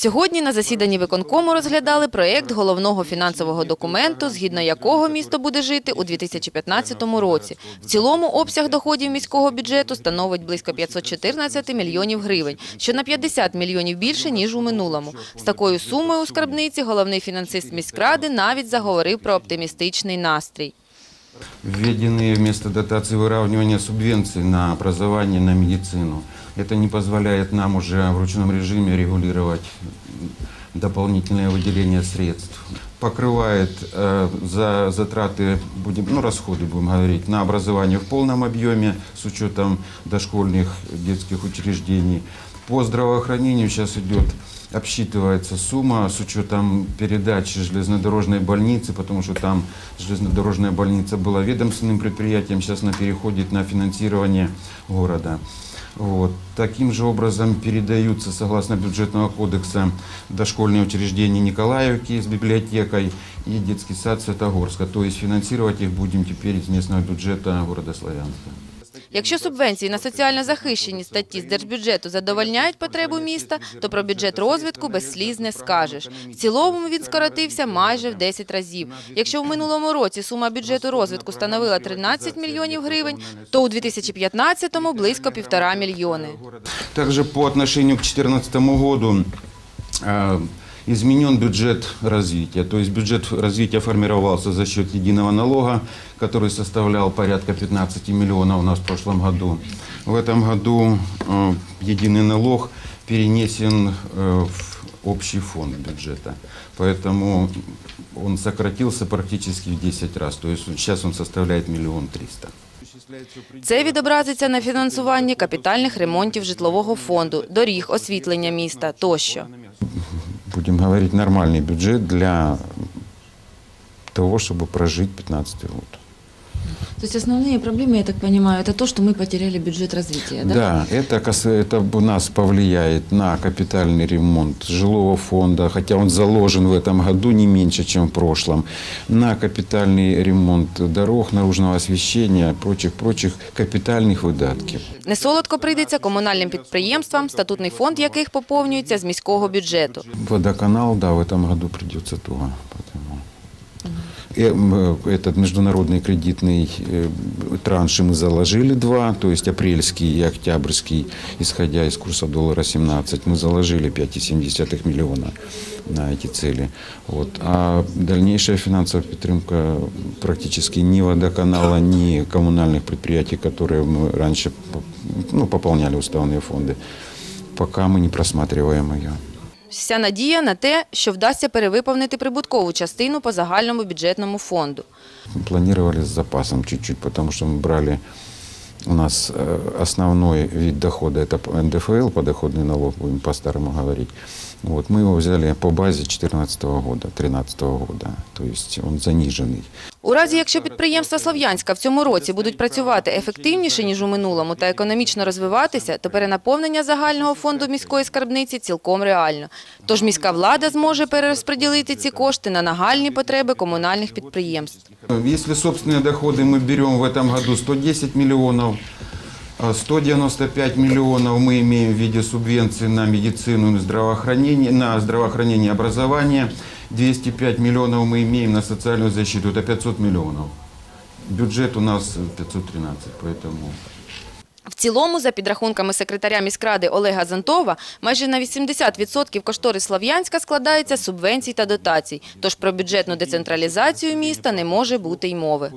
Сьогодні на засіданні виконкому розглядали проєкт головного фінансового документу, згідно якого місто буде жити у 2015 році. В цілому обсяг доходів міського бюджету становить близько 514 мільйонів гривень, що на 50 мільйонів більше, ніж у минулому. З такою сумою у скарбниці головний фінансист міськради навіть заговорив про оптимістичний настрій. Введены вместо дотации выравнивания субвенций на образование, на медицину. Это не позволяет нам уже в ручном режиме регулировать дополнительное выделение средств. Покрывает э, за затраты, будем, ну, расходы, будем говорить, на образование в полном объеме с учетом дошкольных детских учреждений. По здравоохранению сейчас идет, обсчитывается сумма с учетом передачи железнодорожной больницы, потому что там железнодорожная больница была ведомственным предприятием, сейчас она переходит на финансирование города. Вот. Таким же образом передаются, согласно бюджетного кодекса, дошкольные учреждения Николаевки с библиотекой и детский сад Святогорска. То есть финансировать их будем теперь из местного бюджета города Славянска. Якщо субвенції на соціально захищені статті з держбюджету задовольняють потребу міста, то про бюджет розвитку без сліз не скажеш. В цілому він скоротився майже в 10 разів. Якщо в минулому році сума бюджету розвитку становила 13 мільйонів гривень, то у 2015-му близько півтора мільйони. Также по отношению к 2014 году э, изменен бюджет развития. То есть бюджет развития формировался за счет единого налога, который составлял порядка 15 миллионов у нас в прошлом году. В этом году э, единый налог перенесен э, в общий фонд бюджета. Поэтому он сократился практически в 10 раз. То есть сейчас он составляет миллион триста. Це відобразиться на фінансуванні капітальних ремонтів житлового фонду, доріг, освітлення міста тощо. будем говорить, нормальный бюджет для того, чтобы прожить 15 год. То есть основные проблемы, я так понимаю, это то, что мы потеряли бюджет развития, да? Да, это, кас- это у нас повлияет на капитальный ремонт жилого фонда, хотя он заложен в этом году не меньше, чем в прошлом, на капитальный ремонт дорог, наружного освещения, прочих-прочих капитальных выдатков. Несолодко прийдеться комунальним підприємствам, статутний фонд яких поповнюється з міського бюджету. Водоканал, да, в этом году придется туго. Поэтому. М, э, Этот международный кредитный э, транш мы заложили два, то есть апрельский и октябрьский, исходя из курса доллара 17, мы заложили 5,7 миллиона на эти цели. Вот. А дальнейшая финансовая підтримка практически ни водоканала, ни коммунальных предприятий, которые мы раньше ну, пополняли уставные фонды, пока мы не просматриваем ее. Вся надія на те, що вдасться перевиповнити прибуткову частину по загальному бюджетному фонду. Планировали с запасом чуть-чуть, потому что мы брали у нас э, основной вид дохода это НДФЛ, подоходный налог, будем по-старому говорить. Вот, мы его взяли по базе 2014 года, 2013 года, то есть он заниженный. У разі, якщо підприємства Слов'янська в цьому році будуть працювати ефективніше, ніж у минулому, та економічно розвиватися, то перенаповнення загального фонду міської скарбниці цілком реально. Тож міська влада зможе перерозподілити ці кошти на нагальні потреби комунальних підприємств. Если собственные доходы мы берем в этом году 110 миллионов, а 195 миллионов мы имеем в виде субвенций на медицину и здравоохранение, на здравоохранение и образование, 205 миллионов мы имеем на социальную защиту, это 500 миллионов. Бюджет у нас 513, поэтому... В цілому, за підрахунками секретаря міськради Олега Зантова, майже на 80% кошторис Слов'янська складається з субвенцій та дотацій. Тож про бюджетну децентралізацію міста не може бути й мови.